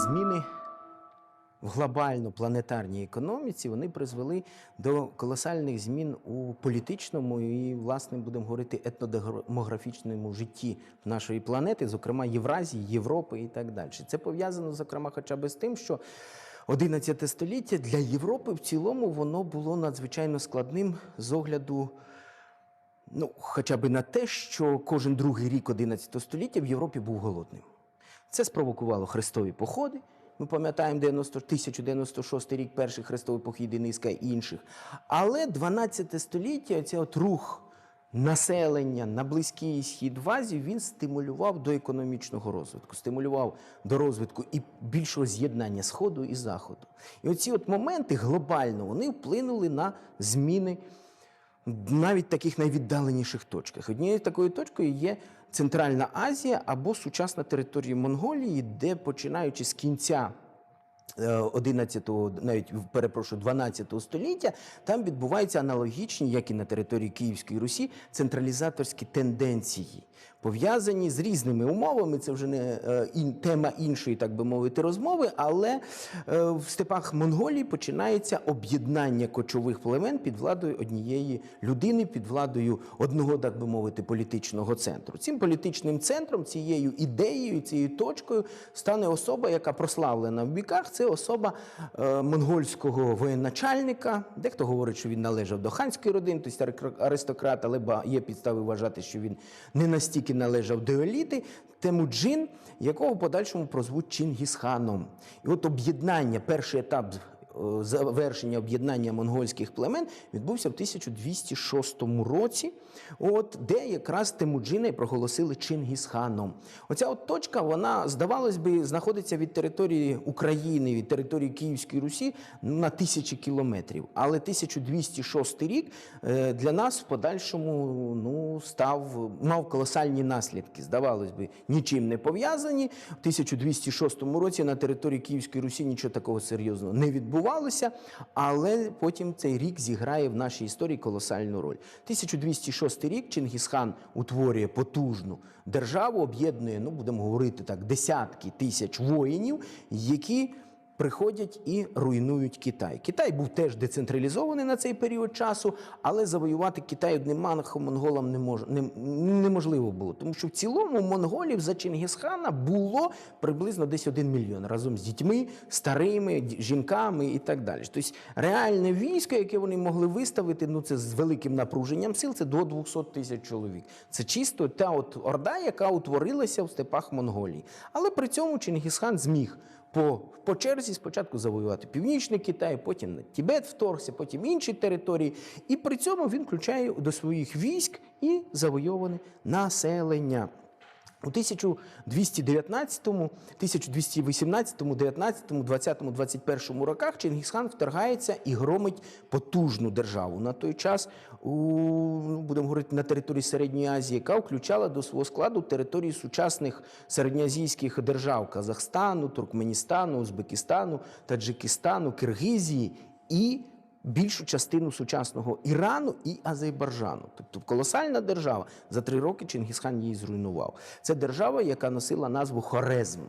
зміни в глобально планетарній економіці вони призвели до колосальних змін у політичному і, власне, будемо говорити, етнодемографічному житті нашої планети, зокрема Євразії, Європи і так далі. Це пов'язано, зокрема, хоча б з тим, що 11 століття для Європи в цілому воно було надзвичайно складним з огляду. Ну, хоча б на те, що кожен другий рік 11 століття в Європі був голодним. Це спровокувало хрестові походи. Ми пам'ятаємо 90, 1096 рік, перший хрестовий похід і низка інших. Але 12 століття, цей от рух населення на Близький Схід в Азію, він стимулював до економічного розвитку, стимулював до розвитку і більшого з'єднання Сходу і Заходу. І оці от моменти глобально вони вплинули на зміни навіть таких найвіддаленіших точках. Однією такою точкою є Центральна Азія або сучасна територія Монголії, де починаючи з кінця. 11-го, навіть перепрошую, 12-го століття, там відбуваються аналогічні, як і на території Київської Русі, централізаторські тенденції, пов'язані з різними умовами. Це вже не е, тема іншої, так би мовити, розмови. Але е, в степах Монголії починається об'єднання кочових племен під владою однієї людини, під владою одного, так би мовити, політичного центру. Цим політичним центром, цією ідеєю, цією точкою стане особа, яка прославлена в віках. Це особа е, монгольського воєначальника. Дехто говорить, що він належав до ханської родини, тобто аристократ, але є підстави вважати, що він не настільки належав до еліти. Темуджин, якого в подальшому прозвуть Чингісханом. І от об'єднання, перший етап завершення об'єднання монгольських племен відбувся в 1206 році, от, де якраз Темуджина проголосили Чингісханом. Оця от точка, вона, здавалось би, знаходиться від території України, від території Київської Русі на тисячі кілометрів. Але 1206 рік е, для нас в подальшому ну, став, мав колосальні наслідки. Здавалось би, нічим не пов'язані. В 1206 році на території Київської Русі нічого такого серйозного не відбувалося, але потім цей рік зіграє в нашій історії колосальну роль. 1206 рік Чингісхан утворює потужну державу, об'єднує, ну будемо говорити так, десятки тисяч воїнів, які приходять і руйнують Китай. Китай був теж децентралізований на цей період часу, але завоювати Китай одним махом монголам не мож, не, неможливо було. Тому що в цілому монголів за Чингісхана було приблизно десь один мільйон разом з дітьми, старими, жінками і так далі. Тобто реальне військо, яке вони могли виставити, ну це з великим напруженням сил, це до 200 тисяч чоловік. Це чисто та от орда, яка утворилася в степах Монголії. Але при цьому Чингісхан зміг по, по черзі спочатку завоювати Північний Китай, потім на Тібет вторгся, потім інші території. І при цьому він включає до своїх військ і завойоване населення. У 1219, 1218, 19, 20, 21 роках Чингісхан вторгається і громить потужну державу. На той час, у, ну, будемо говорити, на території Середньої Азії, яка включала до свого складу території сучасних середньоазійських держав Казахстану, Туркменістану, Узбекистану, Таджикистану, Киргизії і більшу частину сучасного Ірану і Азербайджану. Тобто колосальна держава. За три роки Чингісхан її зруйнував. Це держава, яка носила назву Хорезм.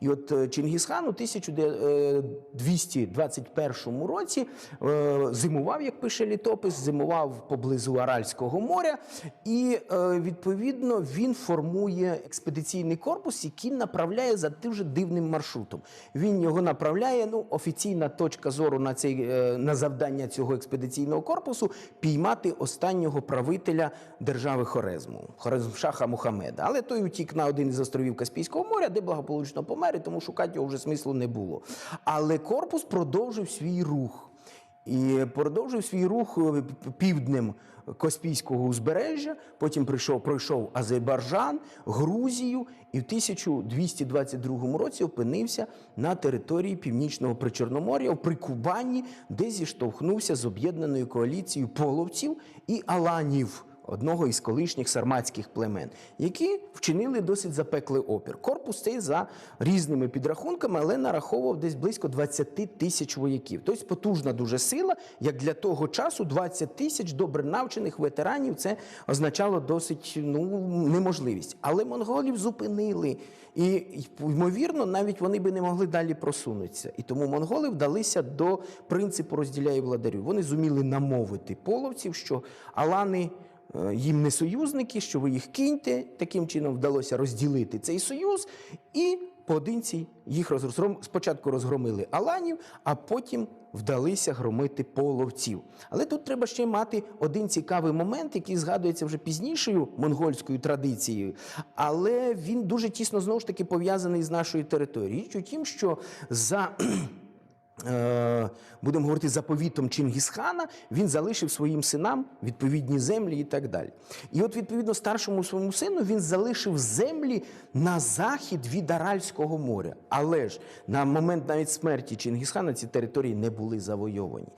І от е, Чингісхан у 1221 році е, зимував, як пише літопис, зимував поблизу Аральського моря, і е, відповідно він формує експедиційний корпус, який направляє за дуже дивним маршрутом. Він його направляє. Ну, офіційна точка зору на цей на завдання цього експедиційного корпусу піймати останнього правителя держави Хорезму, Хорезмшаха Мухаммеда. Але той утік на один із островів Каспійського моря, де благополучно помер, і тому шукати його вже смислу не було. Але корпус продовжив свій рух. І продовжив свій рух е, півднем Каспійського узбережжя, потім прийшов, пройшов Азербайджан, Грузію і в 1222 році опинився на території Північного Причорномор'я в Прикубанні, де зіштовхнувся з об'єднаною коаліцією половців і аланів. Одного із колишніх сарматських племен, які вчинили досить запеклий опір. Корпус цей за різними підрахунками, але нараховував десь близько 20 тисяч вояків. Тобто потужна дуже сила, як для того часу 20 тисяч добре навчених ветеранів. Це означало досить ну, неможливість. Але монголів зупинили. І, ймовірно, навіть вони би не могли далі просунутися. І тому монголи вдалися до принципу розділяй владарю. Вони зуміли намовити половців, що алани їм не союзники, що ви їх киньте. Таким чином вдалося розділити цей союз і поодинці їх розгром... спочатку розгромили аланів, а потім вдалися громити половців. Але тут треба ще мати один цікавий момент, який згадується вже пізнішою монгольською традицією, але він дуже тісно знову ж таки пов'язаний з нашою територією. Річ у тім, що за е, будемо говорити заповітом Чингісхана, він залишив своїм синам відповідні землі і так далі. І от, відповідно, старшому своєму сину він залишив землі на захід від Аральського моря. Але ж на момент навіть смерті Чингісхана ці території не були завойовані.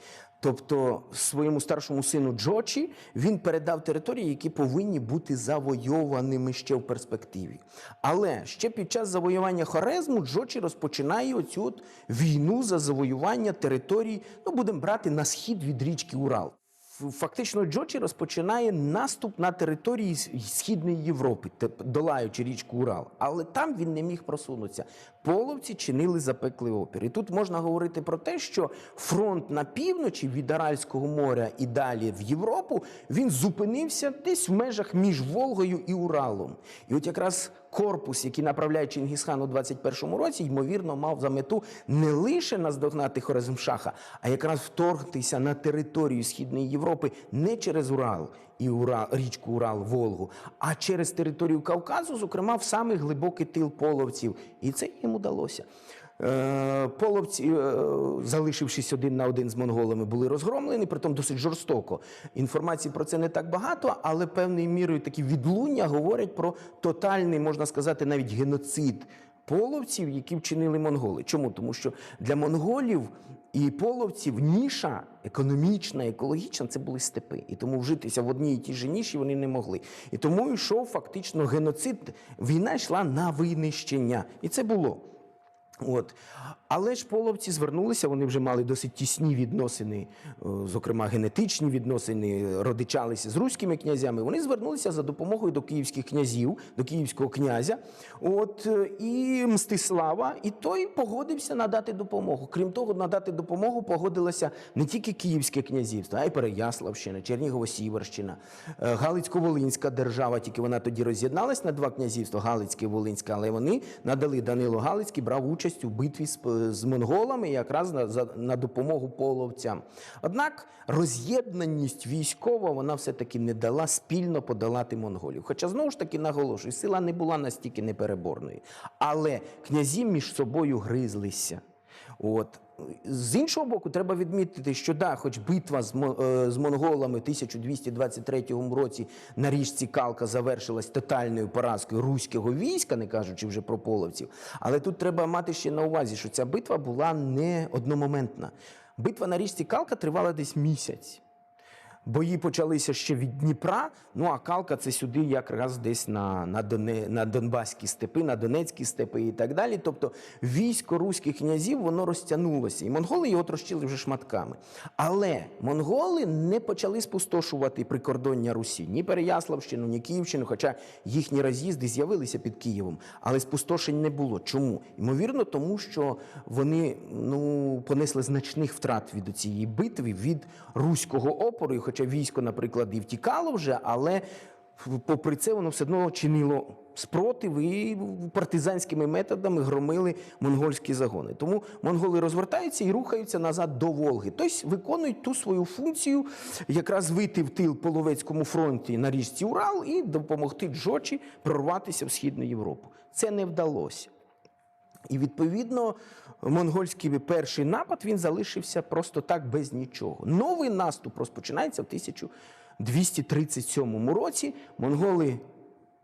Тобто своєму старшому сину Джочі він передав території, які повинні бути завойованими ще в перспективі. Але ще під час завоювання Хорезму Джочі розпочинає оцю от війну за завоювання територій, ну будемо брати на схід від річки Урал. Фактично, Джочі розпочинає наступ на території Східної Європи, долаючи річку Урал. Але там він не міг просунутися. Половці чинили запеклий опір. І тут можна говорити про те, що фронт на півночі від Аральського моря і далі в Європу він зупинився десь в межах між Волгою і Уралом. І от якраз корпус, який направляє Чингісхан у 21-му році, ймовірно, мав за мету не лише наздогнати Хорезмшаха, а якраз вторгтися на територію Східної Європи не через Урал і Урал, річку Урал, Волгу, а через територію Кавказу, зокрема в самий глибокий тил половців. І це їм удалося. Е, Половці, е, залишившись один на один з монголами, були розгромлені, притом досить жорстоко. Інформації про це не так багато, але певною мірою такі відлуння говорять про тотальний, можна сказати, навіть геноцид половців, які вчинили монголи. Чому? Тому що для монголів і половців ніша економічна, екологічна це були степи. І тому вжитися в одній і тій же ніші вони не могли. І тому йшов фактично геноцид. Війна йшла на винищення. І це було. От. Але ж половці звернулися, вони вже мали досить тісні відносини, е, зокрема генетичні відносини, родичалися з руськими князями. Вони звернулися за допомогою до київських князів, до київського князя. От, е, і Мстислава, і той погодився надати допомогу. Крім того, надати допомогу погодилося не тільки Київське князівство, а й Переяславщина, Чернігово-Сіверщина, е, Галицько-Волинська держава, тільки вона тоді роз'єдналась на два князівства Галицьке і Волинське, але вони надали Данило Галицький, брав участь у битві з, з монголами якраз на, за, на допомогу половцям. Однак роз'єднаність військова вона все-таки не дала спільно подолати монголів. Хоча знову ж таки наголошую, сила не була настільки непереборною. Але князі між собою гризлися. От. З іншого боку, треба відмітити, що да, хоч битва з, е, з монголами в 1223 році на річці Калка завершилась тотальною поразкою руського війська, не кажучи вже про половців. Але тут треба мати ще на увазі, що ця битва була не одномоментна. Битва на річці Калка тривала десь місяць. Бої почалися ще від Дніпра. Ну а Калка це сюди якраз десь на, на, Доне, на Донбаські степи, на Донецькі степи і так далі. Тобто військо руських князів воно розтягнулося, і монголи його трощили вже шматками. Але монголи не почали спустошувати прикордоння Русі ні Переяславщину, ні Київщину, хоча їхні роз'їзди з'явилися під Києвом, але спустошень не було. Чому? Ймовірно, тому що вони ну понесли значних втрат від цієї битви, від руського опору. Хоча військо, наприклад, і втікало вже, але попри це воно все одно чинило спротив і партизанськими методами громили монгольські загони. Тому монголи розвертаються і рухаються назад до Волги. Тобто виконують ту свою функцію, якраз вийти в тил Половецькому фронті на річці Урал і допомогти Джочі прорватися в Східну Європу. Це не вдалося. І відповідно монгольський перший напад він залишився просто так без нічого. Новий наступ розпочинається в 1237 році. Монголи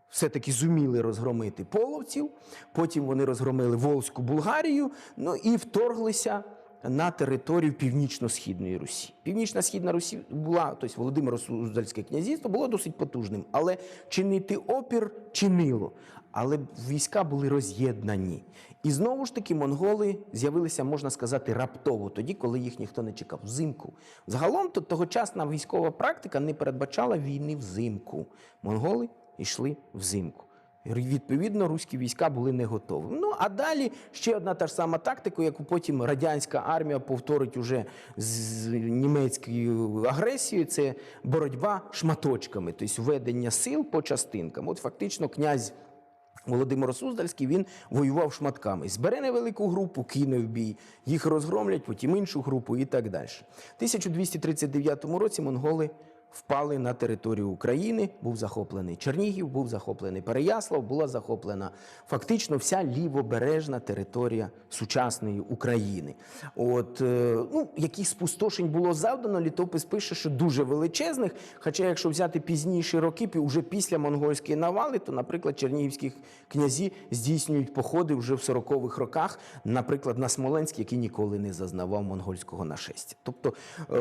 все-таки зуміли розгромити половців, потім вони розгромили Волзьку Булгарію, ну і вторглися на територію північно-східної Русі. Північна східна Русі була, тобто Володимиро Суздальське князівство було досить потужним, але чинити опір чинило. Але війська були роз'єднані. І знову ж таки монголи з'явилися, можна сказати, раптово, тоді, коли їх ніхто не чекав, взимку. Загалом то тогочасна військова практика не передбачала війни взимку. Монголи йшли взимку. Відповідно, руські війська були не готові. Ну а далі ще одна та ж сама тактика, яку потім радянська армія повторить уже з німецькою агресією. Це боротьба шматочками, тобто введення сил по частинкам. От фактично князь. Володимир Суздальський він воював шматками. Збере невелику групу, кине в бій, їх розгромлять, потім іншу групу і так далі. В 1239 році монголи впали на територію України, був захоплений Чернігів, був захоплений Переяслав, була захоплена фактично вся лівобережна територія сучасної України. От, е, ну, яких спустошень було завдано, літопис пише, що дуже величезних. Хоча, якщо взяти пізніші роки, уже після монгольської навали, то, наприклад, чернігівські князі здійснюють походи вже в 40-х роках, наприклад, на Смоленськ, який ніколи не зазнавав монгольського нашестя. Тобто е,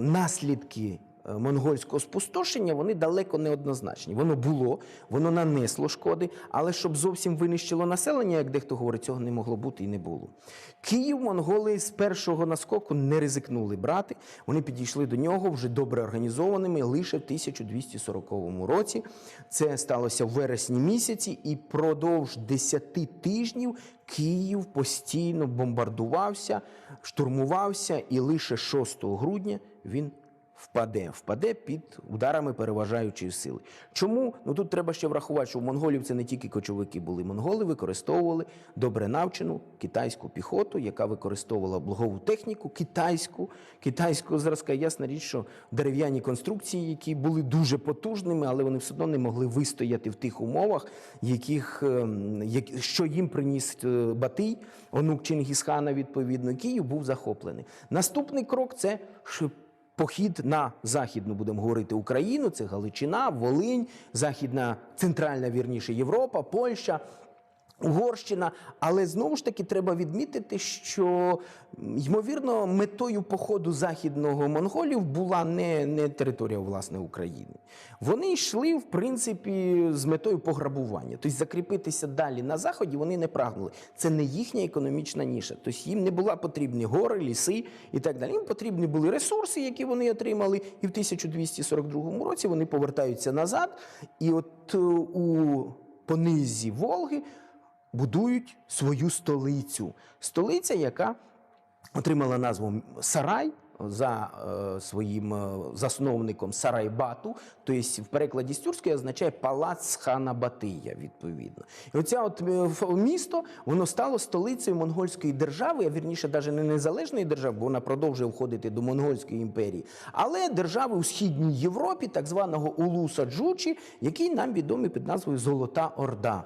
наслідки монгольського спустошення вони далеко не однозначні. Воно було, воно нанесло шкоди, але щоб зовсім винищило населення, як дехто говорить, цього не могло бути і не було. Київ монголи з першого наскоку не ризикнули брати. Вони підійшли до нього вже добре організованими лише в 1240 році. Це сталося в вересні місяці, і продовж 10 тижнів Київ постійно бомбардувався, штурмувався, і лише 6 грудня він впаде, впаде під ударами переважаючої сили. Чому? Ну тут треба ще врахувати, що в монголів це не тільки кочовики були. Монголи використовували добре навчену китайську піхоту, яка використовувала благову техніку, китайську, китайського зразка. Ясна річ, що дерев'яні конструкції, які були дуже потужними, але вони все одно не могли вистояти в тих умовах, яких, ем, що їм приніс е, Батий, онук Чингісхана, відповідно, Київ був захоплений. Наступний крок це ш- Похід на західну, будемо говорити, Україну, це Галичина, Волинь, Західна, центральна вірніше Європа, Польща. Угорщина, але знову ж таки треба відмітити, що ймовірно метою походу західного монголів була не, не територія власне України. Вони йшли, в принципі, з метою пограбування. Тобто закріпитися далі на заході вони не прагнули. Це не їхня економічна ніша. Тобто їм не була потрібні гори, ліси і так далі. Їм потрібні були ресурси, які вони отримали, і в 1242 році вони повертаються назад. І от е, у понизі Волги будують свою столицю. Столиця, яка отримала назву Сарай за е, своїм е, засновником Сарайбату, тобто в перекладі з тюркської означає палац хана Батия, відповідно. І оця от е, місто воно стало столицею монгольської держави, а вірніше, навіть не незалежної держави, бо вона продовжує входити до монгольської імперії, але держави у східній Європі, так званого Улуса Джучі, який нам відомий під назвою Золота Орда.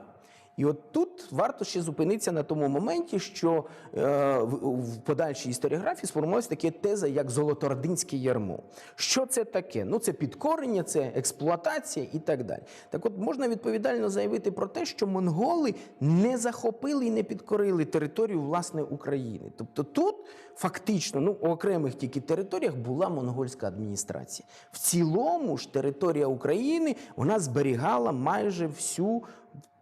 І от тут варто ще зупинитися на тому моменті, що е, в, подальшій історіографії сформувалася таке теза, як золотординське ярмо. Що це таке? Ну, це підкорення, це експлуатація і так далі. Так от можна відповідально заявити про те, що монголи не захопили і не підкорили територію власне України. Тобто тут фактично ну, у окремих тільки територіях була монгольська адміністрація. В цілому ж територія України вона зберігала майже всю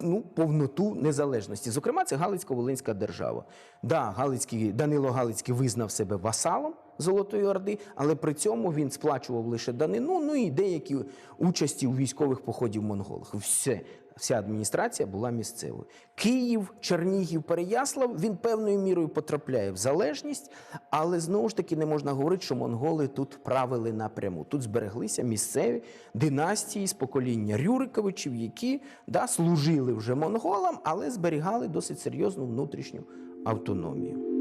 ну, повноту незалежності. Зокрема, це Галицько-Волинська держава. Да, Галицький, Данило Галицький визнав себе васалом Золотої Орди, але при цьому він сплачував лише данину, ну і деякі участі у військових походів монголах. Все. Вся адміністрація була місцевою. Київ, Чернігів, Переяслав він певною мірою потрапляє в залежність, але знову ж таки не можна говорити, що монголи тут правили напряму. Тут збереглися місцеві династії з покоління Рюриковичів, які да, служили вже монголам, але зберігали досить серйозну внутрішню автономію.